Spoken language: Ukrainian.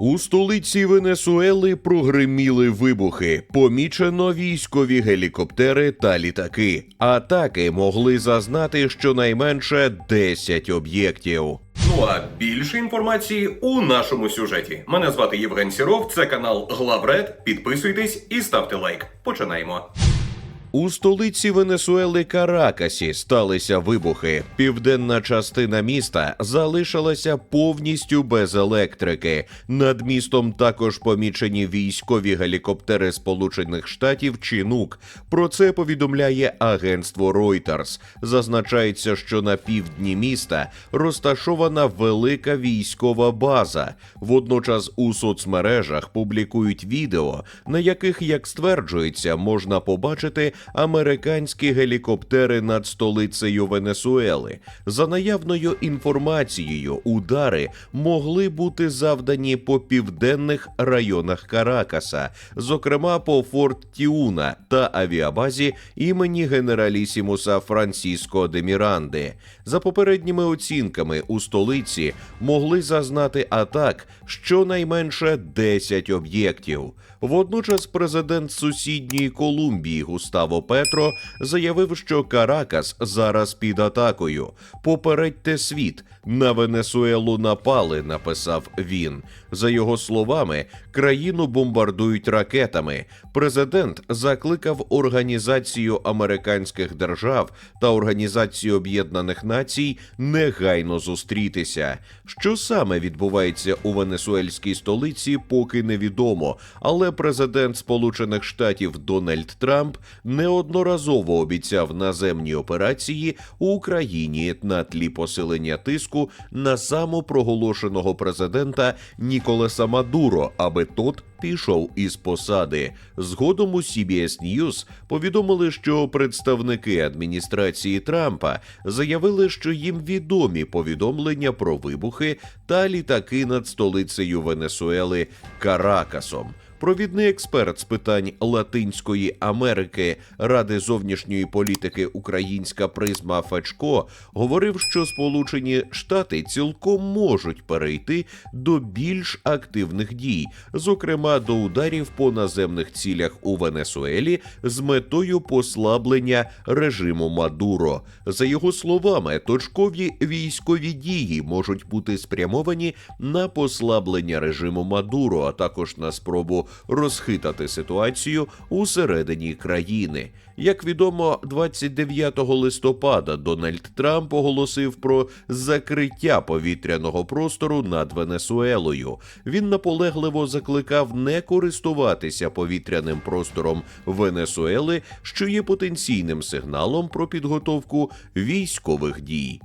У столиці Венесуели прогриміли вибухи. Помічено військові гелікоптери та літаки. Атаки могли зазнати щонайменше 10 об'єктів. Ну а більше інформації у нашому сюжеті. Мене звати Євген Сіров, це канал Главред. Підписуйтесь і ставте лайк. Починаємо. У столиці Венесуели Каракасі сталися вибухи. Південна частина міста залишилася повністю без електрики. Над містом також помічені військові гелікоптери Сполучених Штатів Чінук. Про це повідомляє агентство Reuters. Зазначається, що на півдні міста розташована велика військова база. Водночас у соцмережах публікують відео, на яких, як стверджується, можна побачити американські гелікоптери над столицею Венесуели. За наявною інформацією, удари могли бути завдані по південних районах Каракаса, зокрема по Форт Тіуна та авіабазі імені генералісімуса Франсіско де Міранди. За попередніми оцінками у столиці могли зазнати атак щонайменше 10 об'єктів. Водночас президент сусідньої Колумбії Густаво Петро заявив, що Каракас зараз під атакою. Попередьте світ на Венесуелу напали, написав він. За його словами, країну бомбардують ракетами. Президент закликав Організацію американських держав та Організацію Об'єднаних Націй негайно зустрітися. Що саме відбувається у венесуельській столиці, поки невідомо. Але президент Сполучених Штатів Дональд Трамп неодноразово обіцяв наземні операції у Україні на тлі посилення тиску на самопроголошеного президента Ніколеса Мадуро, аби тот пішов із посади. Згодом у CBS News повідомили, що представники адміністрації Трампа заявили, що їм відомі повідомлення про вибухи та літаки над столицею Венесуели Каракасом. Провідний експерт з питань Латинської Америки Ради зовнішньої політики Українська призма Фечко говорив, що Сполучені Штати цілком можуть перейти до більш активних дій, зокрема до ударів по наземних цілях у Венесуелі з метою послаблення режиму Мадуро. За його словами, точкові військові дії можуть бути спрямовані на послаблення режиму Мадуро, а також на спробу розхитати ситуацію усередині країни. Як відомо, 29 листопада Дональд Трамп оголосив про закриття повітряного простору над Венесуелою. Він наполегливо закликав не користуватися повітряним простором Венесуели, що є потенційним сигналом про підготовку військових дій.